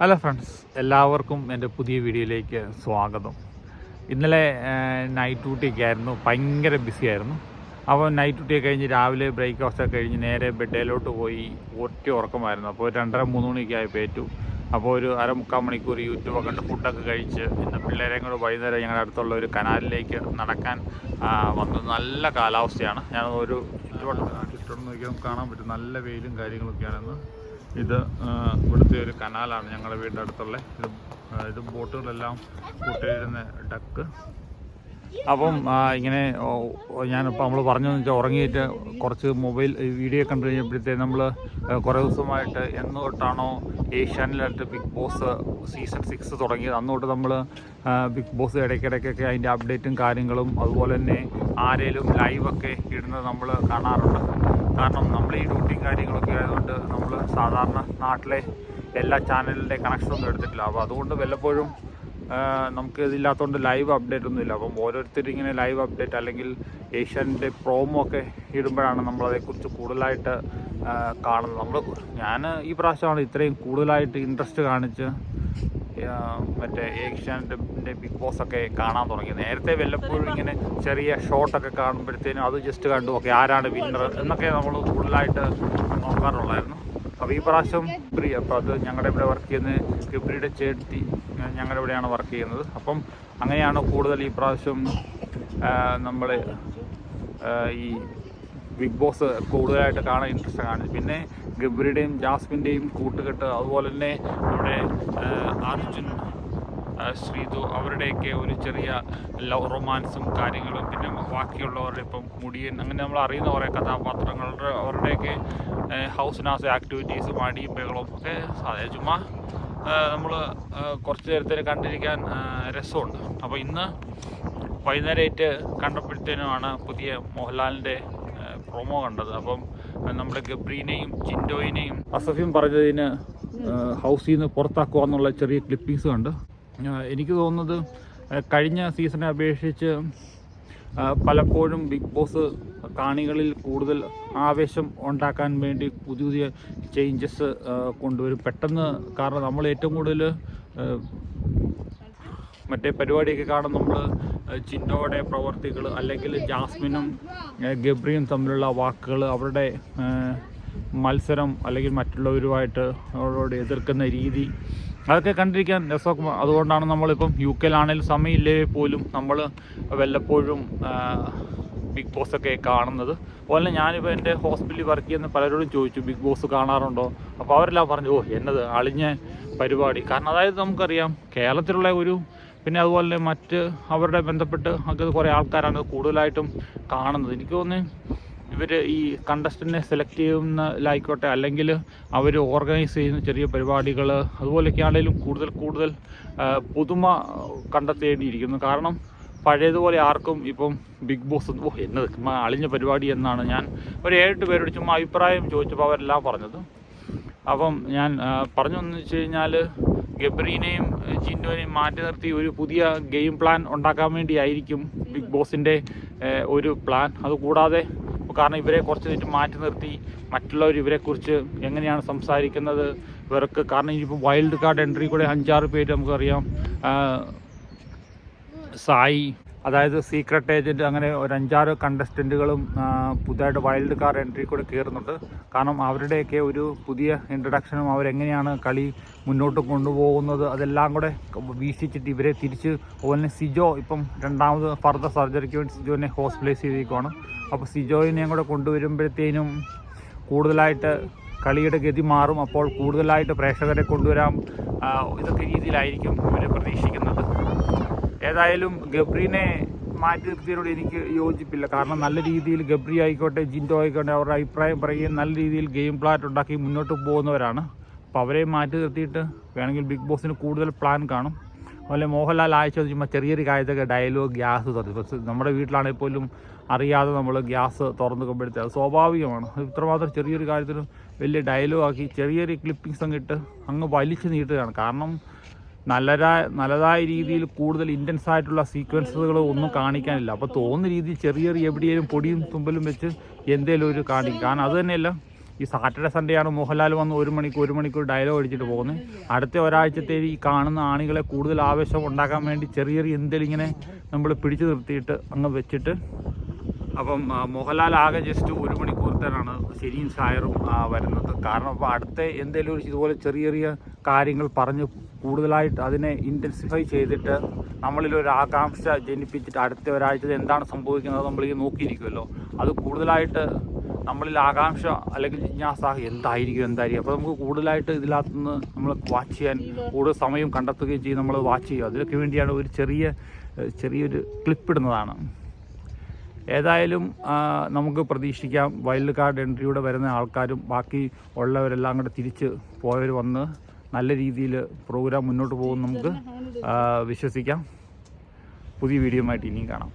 Hello friends എല്ലാവർക്കും എന്റെ പുതിയ വീഡിയോയിലേക്ക് സ്വാഗതം. ഇന്നലെ നൈറ്റ് ഡ്യൂട്ടിയൊക്കെ ആയിരുന്നു. ഭയങ്കര ബിസി ആയിരുന്നു. അപ്പോൾ നൈറ്റ് ഡ്യൂട്ടിയൊക്കെ കഴിഞ്ഞ് രാവിലെ ബ്രേക്ക്ഫാസ്റ്റ് ഒക്കെ കഴിഞ്ഞ് നേരെ ബെഡേലോട്ട് പോയി. ഒറ്റ ഉറക്കമായിരുന്നു. അപ്പോൾ രണ്ടര മൂന്ന് മണിയൊക്കെ ആയി പേറ്റു അപ്പോൾ ഒരു അരമുക്കാൽ മണിക്കൂർ യൂട്യൂബൊക്കെ കണ്ട് ഫുഡൊക്കെ കഴിച്ച് ഇന്ന് പിള്ളേരെയും കൂടെ വൈകുന്നേരം ഞങ്ങളുടെ അടുത്തുള്ള ഒരു കനാലിലേക്ക് നടക്കാൻ വന്നത് വന്നു നല്ല കാലാവസ്ഥയാണ്. ഞാൻ ഒരു ചുറ്റുവട്ടം നോക്കിയാൽ കാണാൻ പറ്റും. നല്ല വെയിലും കാര്യങ്ങളൊക്കെയാണെന്ന്. ഇത് ഇവിടുത്തെ ഒരു കനാലാണ് ഞങ്ങളുടെ വീടിന്റെ അടുത്തുള്ള ഇത് ഇത് ബോട്ടുകളെല്ലാം കൂട്ടിയിരുന്ന ഡക്ക്. അപ്പം ഇങ്ങനെ ഞാനിപ്പോൾ നമ്മൾ പറഞ്ഞു വെച്ചാൽ ഉറങ്ങിയിട്ട് കുറച്ച് മൊബൈൽ വീഡിയോ കണ്ടു കഴിഞ്ഞപ്പോഴത്തേക്ക് നമ്മൾ കുറേ ദിവസമായിട്ട് എന്ന് തൊട്ടാണോ ഏഷ്യാനിലായിട്ട് ബിഗ് ബോസ് സീസൺ സിക്സ് തുടങ്ങിയത്. അന്ന് തൊട്ട് നമ്മൾ ബിഗ് ബോസ് ഇടയ്ക്കിടയ്ക്കൊക്കെ അതിന്റെ അപ്ഡേറ്റും കാര്യങ്ങളും അതുപോലെ തന്നെ ആരേലും ലൈവൊക്കെ ഇടുന്നത് നമ്മൾ കാണാറുണ്ട്. കാരണം നമ്മൾ ഈ ഡ്യൂട്ടിയും കാര്യങ്ങളൊക്കെ ആയതുകൊണ്ട് നമ്മൾ സാധാരണ നാട്ടിലെ എല്ലാ ചാനലിന്റെ കണക്ഷനൊന്നും എടുത്തിട്ടില്ല. അപ്പോൾ അതുകൊണ്ട് വല്ലപ്പോഴും നമുക്ക് ഇതില്ലാത്തതുകൊണ്ട് ലൈവ് അപ്ഡേറ്റ് ഒന്നുമില്ല അപ്പം ഓരോരുത്തർ ഇങ്ങനെ ലൈവ് അപ്ഡേറ്റ് അല്ലെങ്കിൽ ഏഷ്യന്റെ പ്രോമോ ഒക്കെ ഇടുമ്പോഴാണ് നമ്മളതേക്കുറിച്ച് കൂടുതലായിട്ട് കാണുന്നത്. നമ്മൾ ഞാൻ ഈ പ്രാവശ്യമാണ് ഇത്രയും കൂടുതലായിട്ട് ഇൻട്രസ്റ്റ് കാണിച്ച് മറ്റേ ഏഷ്യാന്റെ ബിഗ് ബോസ് ഒക്കെ കാണാൻ തുടങ്ങി. നേരത്തെ വല്ലപ്പോഴും ഇങ്ങനെ ചെറിയ ഷോട്ടൊക്കെ കാണുമ്പോഴത്തേനും അത് ജസ്റ്റ് കണ്ടു. ഓക്കെ ആരാണ് വിന്നർ എന്നൊക്കെ നമ്മൾ കൂടുതലായിട്ട് നോക്കാറുള്ളായിരുന്നു. അപ്പോൾ ഈ പ്രാവശ്യം ഗബ്രി അപ്പോൾ അത് ഞങ്ങളുടെ ഇവിടെ വർക്ക് ചെയ്യുന്ന ഫിബ്രിയുടെ ചേട്ടി ഞങ്ങളുടെ ഇവിടെയാണ് വർക്ക് ചെയ്യുന്നത്. അപ്പം അങ്ങനെയാണ് കൂടുതൽ ഈ പ്രാവശ്യം നമ്മൾ ഈ ബിഗ് ബോസ് കൂടുതലായിട്ട് കാണാൻ ഇൻട്രസ്റ്റ് ആണ്. പിന്നെ ഗബ്രിയുടെയും ജാസ്മിന്റെയും കൂട്ടുകെട്ട് അതുപോലെ തന്നെ നമ്മുടെ അർജുൻ ശ്രീതു അവരുടെയൊക്കെ ഒരു ചെറിയ ലവ് റൊമാൻസും കാര്യങ്ങളും പിന്നെ ബാക്കിയുള്ളവരുടെ ഇപ്പം മുടിയൻ അങ്ങനെ നമ്മൾ അറിയുന്ന കുറേ കഥാപാത്രങ്ങളുടെ അവരുടെയൊക്കെ ഹൗസിനകത്ത് ആക്ടിവിറ്റീസും അടിയും ബഹളവും ഒക്കെ അതെ ചുമ്മാ നമ്മൾ കുറച്ച് നേരത്തേക്ക് കണ്ടിരിക്കാൻ രസമുണ്ട്. അപ്പോൾ ഇന്ന് വൈകുന്നേരമായിട്ട് കണ്ടപ്പോഴത്തേനുമാണ് പുതിയ മോഹൻലാലിന്റെ പ്രൊമോ കണ്ടത്. അപ്പം നമ്മുടെ ഗബ്രീനെയും ചിൻഡോയിനെയും അസഫ്യം പറഞ്ഞതിന് ഹൗസിൽ നിന്ന് പുറത്താക്കുക എന്നുള്ള ചെറിയ ക്ലിപ്പിങ്സ് കണ്ട്. എനിക്ക് തോന്നുന്നത് കഴിഞ്ഞ സീസണെ അപേക്ഷിച്ച് പലപ്പോഴും ബിഗ് ബോസ് കാണികളിൽ കൂടുതൽ ആവേശം ഉണ്ടാക്കാൻ വേണ്ടി പുതിയ പുതിയ ചേഞ്ചസ് കൊണ്ടുവരും. പെട്ടെന്ന് കാരണം നമ്മൾ ഏറ്റവും കൂടുതൽ മറ്റേ പരിപാടിയൊക്കെ കാണാൻ നമ്മൾ ചിന്നോടെ പ്രവർത്തികൾ അല്ലെങ്കിൽ ജാസ്മിനും ഗബ്രിയും തമ്മിലുള്ള വാക്കുകൾ അവരുടെ മത്സരം അല്ലെങ്കിൽ മറ്റുള്ളവരുമായിട്ട് അവരോട് എതിർക്കുന്ന രീതി അതൊക്കെ കണ്ടിരിക്കാൻ രസമൊക്കെ അതുകൊണ്ടാണ് നമ്മളിപ്പം യു കെയിലാണെങ്കിലും സമയമില്ലേ പോലും നമ്മൾ വല്ലപ്പോഴും ബിഗ് ബോസ് ഒക്കെ കാണുന്നത്. അതുപോലെ ഞാനിപ്പോൾ എന്റെ ഹോസ്പിറ്റലിൽ വർക്ക് ചെയ്യുന്ന പലരോടും ചോദിച്ചു ബിഗ് ബോസ് കാണാറുണ്ടോ? അപ്പോൾ അവരെല്ലാം പറഞ്ഞു ഓ എന്നത് അളിഞ്ഞ പരിപാടി. കാരണം അതായത് നമുക്കറിയാം കേരളത്തിലുള്ള ഒരു പിന്നെ അതുപോലെ തന്നെ മറ്റ് അവരുടെ ബന്ധപ്പെട്ട് ഒക്കെ കുറേ ആൾക്കാരാണ് കൂടുതലായിട്ടും കാണുന്നത്. എനിക്ക് തോന്നുന്നു ഇവർ ഈ കണ്ടസ്റ്റന്റിനെ സെലക്ട് ചെയ്യുന്നതിലായിക്കോട്ടെ അല്ലെങ്കിൽ അവർ ഓർഗനൈസ് ചെയ്യുന്ന ചെറിയ പരിപാടികൾ അതുപോലെയൊക്കെ ആണെങ്കിലും കൂടുതൽ കൂടുതൽ പുതുമ കണ്ടെത്തേണ്ടിയിരിക്കുന്നു. കാരണം പഴയതുപോലെ ആർക്കും ഇപ്പം ബിഗ് ബോസ് ഓ എന്നത് അളിഞ്ഞ പരിപാടി എന്നാണ് ഞാൻ ഒരു ഏഴെട്ട് പേരോട് ചുമ്മാ അഭിപ്രായം ചോദിച്ചപ്പോൾ അവരെല്ലാം പറഞ്ഞത്. അപ്പം ഞാൻ പറഞ്ഞതെന്ന് വെച്ച് കഴിഞ്ഞാൽ ഗബ്രീനെയും ജിൻഡോനെയും മാറ്റി നിർത്തി ഒരു പുതിയ ഗെയിം പ്ലാൻ ഉണ്ടാക്കാൻ വേണ്ടിയായിരിക്കും ബിഗ് ബോസിന്റെ ഒരു പ്ലാൻ. അതുകൂടാതെ കാരണം ഇവരെ കുറച്ച് നേരിട്ട് മാറ്റി നിർത്തി മറ്റുള്ളവർ ഇവരെക്കുറിച്ച് എങ്ങനെയാണ് സംസാരിക്കുന്നത് ഇവർക്ക് കാരണം ഇനിയിപ്പോൾ വൈൽഡ് കാർഡ് എൻട്രി കൂടെ അഞ്ചാറ് പേര് നമുക്കറിയാം. സായി അതായത് സീക്രട്ട് ഏജന്റ് അങ്ങനെ ഒരു അഞ്ചാറ് കണ്ടസ്റ്റന്റുകളും പുതുതായിട്ട് വൈൽഡ് കാർ എൻട്രി കൂടെ കയറുന്നുണ്ട്. കാരണം അവരുടെയൊക്കെ ഒരു പുതിയ ഇൻട്രഡക്ഷനും അവരെങ്ങനെയാണ് കളി മുന്നോട്ട് കൊണ്ടുപോകുന്നത് അതെല്ലാം കൂടെ വീക്ഷിച്ചിട്ട് ഇവരെ തിരിച്ച് അതുപോലെ സിജോ ഇപ്പം രണ്ടാമത് ഫർദർ സർജറിക്ക് വേണ്ടി സിജോനെ ഹോസ്പിറ്റലൈസ് ചെയ്തിരിക്കുവാണ്. അപ്പോൾ സിജോയിനെയും കൂടെ കൊണ്ടുവരുമ്പോഴത്തേനും കൂടുതലായിട്ട് കളിയുടെ ഗതി മാറും. അപ്പോൾ കൂടുതലായിട്ട് പ്രേക്ഷകരെ കൊണ്ടുവരാം ഇതൊക്കെ രീതിയിലായിരിക്കും ഇവർ പ്രതീക്ഷിക്കുന്നത്. ഏതായാലും ഗബ്രീനെ മാറ്റി നിർത്തിയതിനോട് എനിക്ക് യോജിപ്പില്ല. കാരണം നല്ല രീതിയിൽ ഗബ്രി ആയിക്കോട്ടെ ജിൻഡോ ആയിക്കോട്ടെ അവരുടെ അഭിപ്രായം പറയുകയും നല്ല രീതിയിൽ ഗെയിം പ്ലാൻ ഉണ്ടാക്കി മുന്നോട്ട് പോകുന്നവരാണ്. അപ്പോൾ അവരെ മാറ്റി നിർത്തിയിട്ട് വേണമെങ്കിൽ ബിഗ് ബോസിന് കൂടുതൽ പ്ലാൻ കാണും. അതുപോലെ മോഹൻലാൽ ആഴ്ച ചുമ്മാ ചെറിയൊരു കാര്യത്തൊക്കെ ഡയലോഗ് ഗ്യാസ് തുറന്നു. നമ്മുടെ വീട്ടിലാണെങ്കിൽ പോലും അറിയാതെ നമ്മൾ ഗ്യാസ് തുറന്നുമ്പോഴത്തെ അത് സ്വാഭാവികമാണ്. ഇത്രമാത്രം ചെറിയൊരു കാര്യത്തിന് വലിയ ഡയലോഗ് ആക്കി ചെറിയൊരു ക്ലിപ്പിങ്സ് അങ്ങ് ഇട്ട് അങ്ങ് വലിച്ചു നീട്ടുകയാണ്. കാരണം നല്ലതായ നല്ലതായ രീതിയിൽ കൂടുതൽ ഇന്റൻസ് ആയിട്ടുള്ള സീക്വൻസുകൾ ഒന്നും കാണിക്കാനില്ല. അപ്പോൾ തോന്നുന്ന രീതിയിൽ ചെറിയ ചെറിയ എവിടെയെങ്കിലും പൊടിയും തുമ്പലും വെച്ച് എന്തേലും ഒരു കാണിക്കും. കാരണം അത് തന്നെയല്ല ഈ സാറ്റർഡേ സൺഡേ ആണ് മോഹൻലാൽ വന്ന് ഒരു മണിക്കൂർ ഒരു മണിക്കൂർ ഡയലോഗ് അടിച്ചിട്ട് പോകുന്നത്. അടുത്ത ഒരാഴ്ചത്തെ ഈ കാണുന്ന ആണികളെ കൂടുതൽ ആവേശം ഉണ്ടാക്കാൻ വേണ്ടി ചെറിയ ചെറിയ എന്തെങ്കിലും ഇങ്ങനെ നമ്മൾ പിടിച്ചു നിർത്തിയിട്ട് അങ്ങ് വെച്ചിട്ട് അപ്പം മോഹൻലാൽ ആകെ ജസ്റ്റ് ഒരു മണിക്കൂറത്തേനാണ് ശനിയും സായറും വരുന്നത്. കാരണം അപ്പോൾ അടുത്ത എന്തെങ്കിലും ഒരു ഇതുപോലെ ചെറിയ ചെറിയ കാര്യങ്ങൾ പറഞ്ഞ് കൂടുതലായിട്ട് അതിനെ ഇന്റൻസിഫൈ ചെയ്തിട്ട് നമ്മളിൽ ഒരു ആകാംക്ഷ ജനിപ്പിച്ചിട്ട് അടുത്ത ഒരാഴ്ച എന്താണ് സംഭവിക്കുന്നത് നമ്മൾ ഈ നോക്കിയിരിക്കുമല്ലോ. അത് കൂടുതലായിട്ട് നമ്മളിൽ ആകാംക്ഷ അല്ലെങ്കിൽ ജിജ്ഞാസ എന്തായിരിക്കും എന്തായിരിക്കും. അപ്പോൾ നമുക്ക് കൂടുതലായിട്ട് ഇതിനകത്തുനിന്ന് നമ്മൾ വാച്ച് ചെയ്യാൻ കൂടുതൽ സമയം കണ്ടെത്തുകയും ചെയ്യും നമ്മൾ വാച്ച് ചെയ്യുക. അതിനൊക്കെ വേണ്ടിയാണ് ഒരു ചെറിയ ചെറിയൊരു ക്ലിപ്പ് ഇടുന്നതാണ്. ഏതായാലും നമുക്ക് പ്രതീക്ഷിക്കാം വൈൽഡ് കാർഡ് എൻട്രിയുടെ വരുന്ന ആൾക്കാരും ബാക്കി ഉള്ളവരെല്ലാം കൂടെ തിരിച്ച് പോയവർ വന്ന് നല്ല രീതിയിൽ പ്രോഗ്രാം മുന്നോട്ട് പോകും നമുക്ക് വിശ്വസിക്കാം. പുതിയ വീഡിയോ ആയിട്ട് ഇനിയും കാണാം.